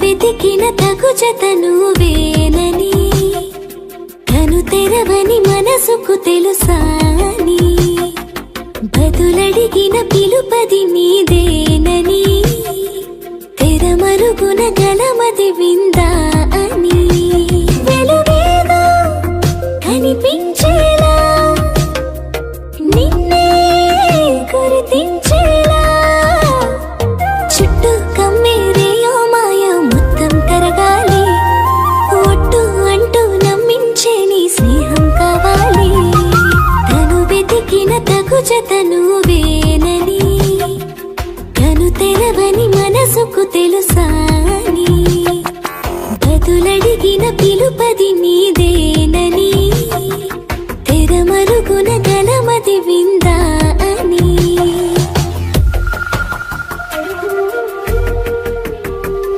వెతికిన తగు జతను వేనని కను తెరవని మనసుకు తెలుసాని. బదులడిగిన పిలుపది నీదేనని తెరమరుగున గలమది విందా అని వెలువేగా కనిపించ నువ్వేనని కను తెలవని మనసుకు తెలుసాని. బదులడిగిన పిలుపది నీదే.